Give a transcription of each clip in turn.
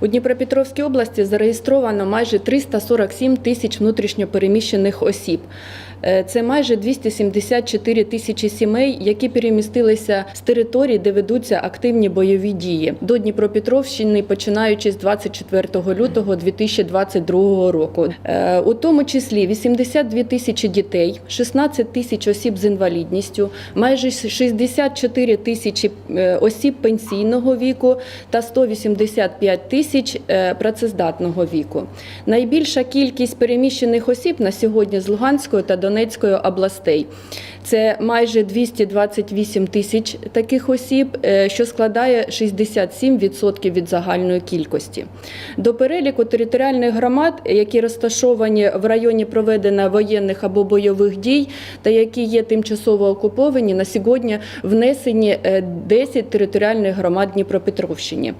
У Дніпропетровській області зареєстровано майже 347 тисяч внутрішньопереміщених осіб. Е, Це майже 274 тисячі сімей, які перемістилися з територій, де ведуться активні бойові дії до Дніпропетровщини, починаючи з 24 лютого 2022 року. Е, У тому числі 82 тисячі дітей, 16 тисяч осіб з інвалідністю, майже 64 тисячі е, осіб пенсійного віку та 185 тисяч працездатного віку. Найбільша кількість переміщених осіб на сьогодні з Луганської та Донецької областей. Це майже 228 тисяч таких осіб, е, що складає 67% від загальної кількості. До переліку територіальних громад, які розташовані в районі проведення воєнних або бойових дій, та які є тимчасово окуповані, на сьогодні внесені е, 10 територіальних громад Дніпропетровщини.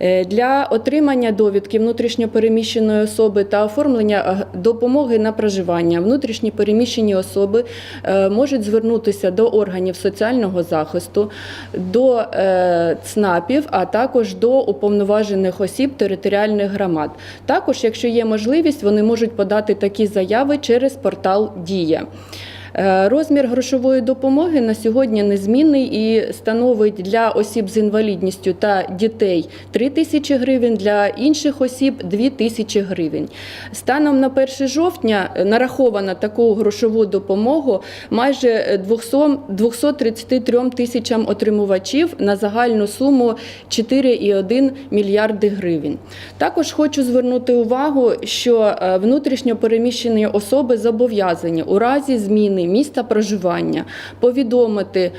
Е, Для отримання довідки внутрішньопереміщеної особи та оформлення е, допомоги на проживання внутрішні переміщені особи е, можуть звернутися до органів соціального захисту, до ЦНАПів, а також до уповноважених осіб територіальних громад. Також, якщо є можливість, вони можуть подати такі заяви через портал Дія. Е, Розмір грошової допомоги на сьогодні незмінний і становить для осіб з інвалідністю та дітей 3 тисячі гривень, для інших осіб 2 тисячі гривень. Станом на 1 жовтня нараховано таку грошову допомогу майже 233 тисячам отримувачів на загальну суму 4,1 мільярди гривень. Також хочу звернути увагу, що е, внутрішньо переміщені особи зобов'язані у разі зміни місця проживання повідомити.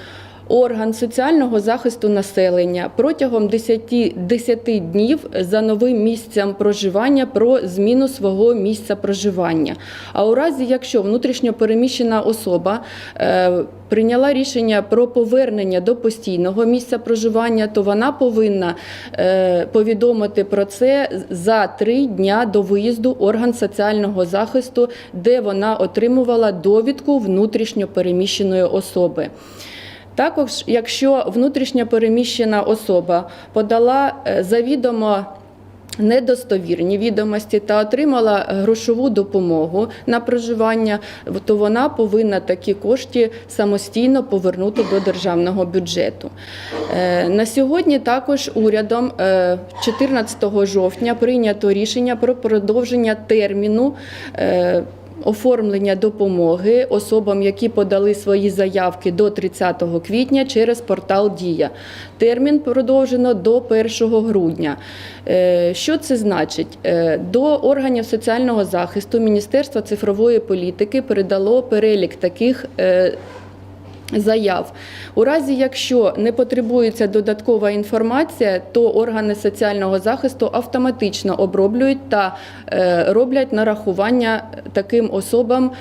Орган соціального захисту населення протягом 10, 10 днів за новим місцем проживання про зміну свого місця проживання. А у разі, якщо внутрішньо переміщена особа е, прийняла рішення про повернення до постійного місця проживання, то вона повинна е, повідомити про це за три дня до виїзду орган соціального захисту, де вона отримувала довідку внутрішньо переміщеної особи. Також, якщо внутрішньо переміщена особа подала е, завідомо недостовірні відомості та отримала грошову допомогу на проживання, то вона повинна такі кошти самостійно повернути до державного бюджету. Е, На сьогодні також урядом е, 14 жовтня прийнято рішення про продовження терміну. Е, Оформлення допомоги особам, які подали свої заявки до 30 квітня через портал Дія. Термін продовжено до 1 грудня. Е, Що це значить? Е, До органів соціального захисту Міністерства цифрової політики передало перелік таких. Заяв. У разі, якщо не потребується додаткова інформація, то органи соціального захисту автоматично оброблюють та е, роблять нарахування таким особам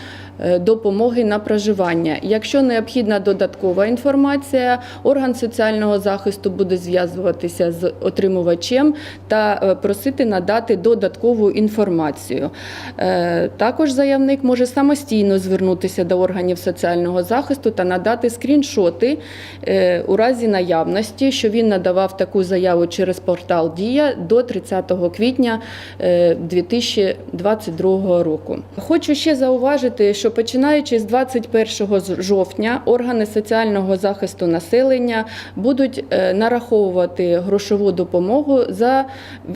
допомоги на проживання. Якщо необхідна додаткова інформація, орган соціального захисту буде зв'язуватися з отримувачем та е, просити надати додаткову інформацію. Е, Також заявник може самостійно звернутися до органів соціального захисту та надати скріншоти е, у разі наявності, що він надавав таку заяву через портал Дія до 30 квітня е, 2022 року. Хочу ще зауважити, що починаючи з 21 жовтня органи соціального захисту населення будуть е, нараховувати грошову допомогу за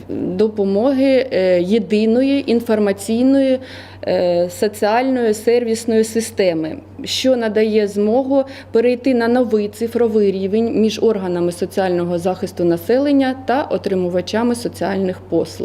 допомоги е, єдиної інформаційної е, соціальної сервісної системи, що надає змогу перейти на новий цифровий рівень між органами соціального захисту населення та отримувачами соціальних послуг.